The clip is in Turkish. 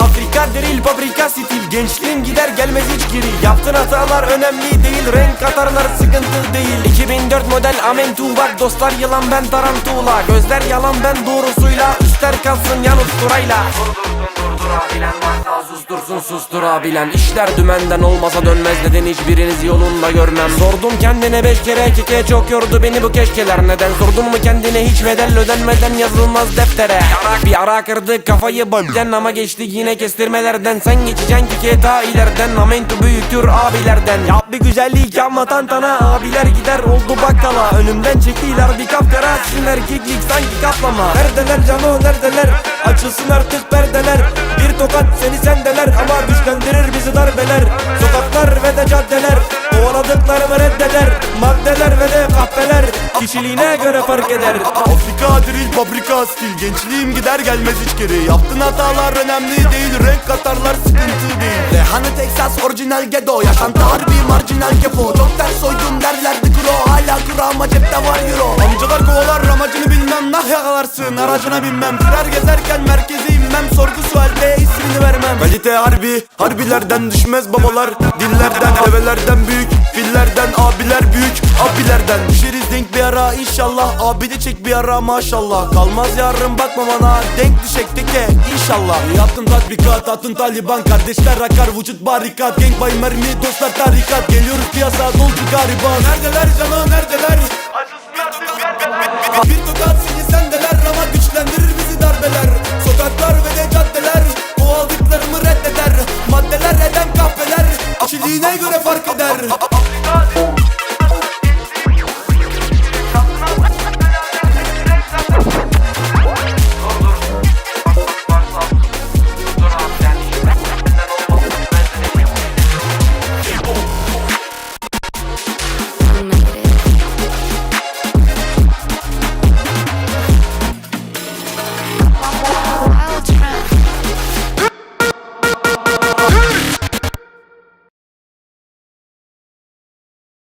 Afrika drill fabrika stil Gençliğim gider gelmez hiç geri Yaptığın hatalar önemli değil Renk katarlar sıkıntı değil 2004 model Amentu bak Dostlar yılan ben tarantula Gözler yalan ben doğrusuyla Üstler kalsın yan usturayla Durdurabilen varsa sustursun susturabilen İşler dümenden olmasa dönmez Neden hiçbiriniz yolunda görmem. Sordum kendine beş kere keke Çok yordu beni bu keşkeler. Neden sordun mu kendine? Hiç bedel ödenmeden yazılmaz deftere. Yarak bir ara kırdı kafayı bölden Ama geçti yine kestirmelerden. Sen geçeceksin ki ta ileriden Amento büyüktür abilerden. Yap bir güzellik yapma tantana. Abiler gider oldu bakkala. Önümden çektiler bir kapkara. Sizin erkeklik sanki kaplama. Neredeler cano neredeler? Açılsın artık perdeler tokat seni sendeler. Ama güçlendirir bizi darbeler. Sokaklar ve de caddeler. Kovaladıklarımı reddeder. Maddeler ve de kahveler Kişiliğine göre fark eder. Afrika drill fabrika stil. Gençliğim gider gelmez hiç geri Yaptığın hatalar önemli değil. Renk katarlar sıkıntı değil. Lehane Texas orijinal ghetto. Yaşantı harbi marjinal kefo Çok ters soydum derlerdi kuro Hala kuru ama cepte var euro. Amcalar kovalar amacını bilmem. Nah yakalarsın aracına binmem. Sürer gezerken merkeze Kalite harbi Harbilerden düşmez babalar. Dillerden develerden büyük Fillerden abiler büyük Abilerden. Düşeriz denk bir ara inşallah. Abi de çek bir ara maşallah. Kalmaz yarın bakma bana. Denk düşek teke inşallah. Yaptın tatbikat attın taliban. Kardeşler akar vücut barikat. Gang bay mermi dostlar tarikat. Geliyoruz piyasa dolcu gariban. Neredeler canım neredeler Kişiliğine göre fark eder